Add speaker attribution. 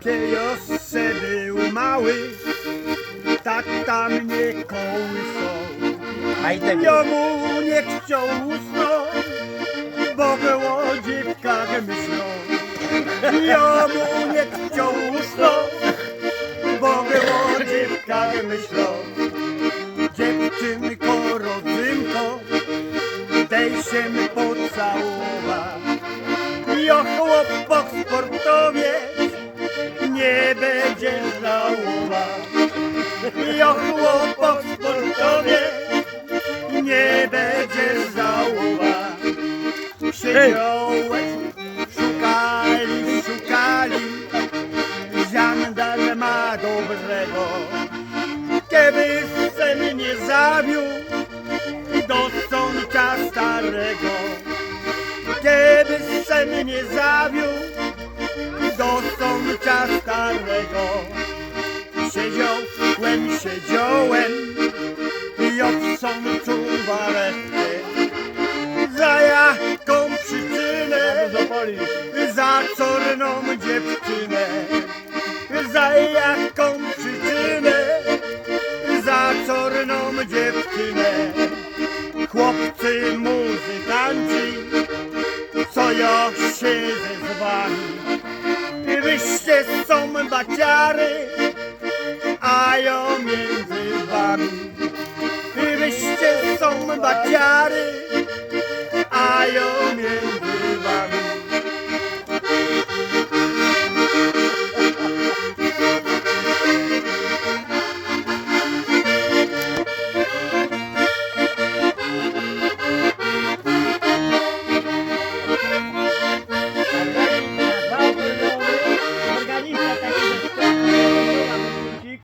Speaker 1: Kiejosce był mały, tata mnie kołysał. Jomu nie chciał usnąć, bo było dziewkach myślą. Jomu nie chciał usnąć, bo było dziewkach myślą. Dziewczynko, rodzynko, dej się mi pocałować. Jo chłopak sportowiec, nie będzie żałować. Jo chłopak sportowiec, nie będzie żałować. Siedziałeś, dobrego. Kiedy sen nie zawiódł do sącza starego. Kiedy sen nie zawiódł do sącza starego. Siedziałem, siedziałem i od sączu warety. Za jaką przyczynę? Za czarną dziewczynę. Za czarną dziewczynę. Chłopcy muzykanci, co ja siedzę z wami. Wyście są baciary, a ja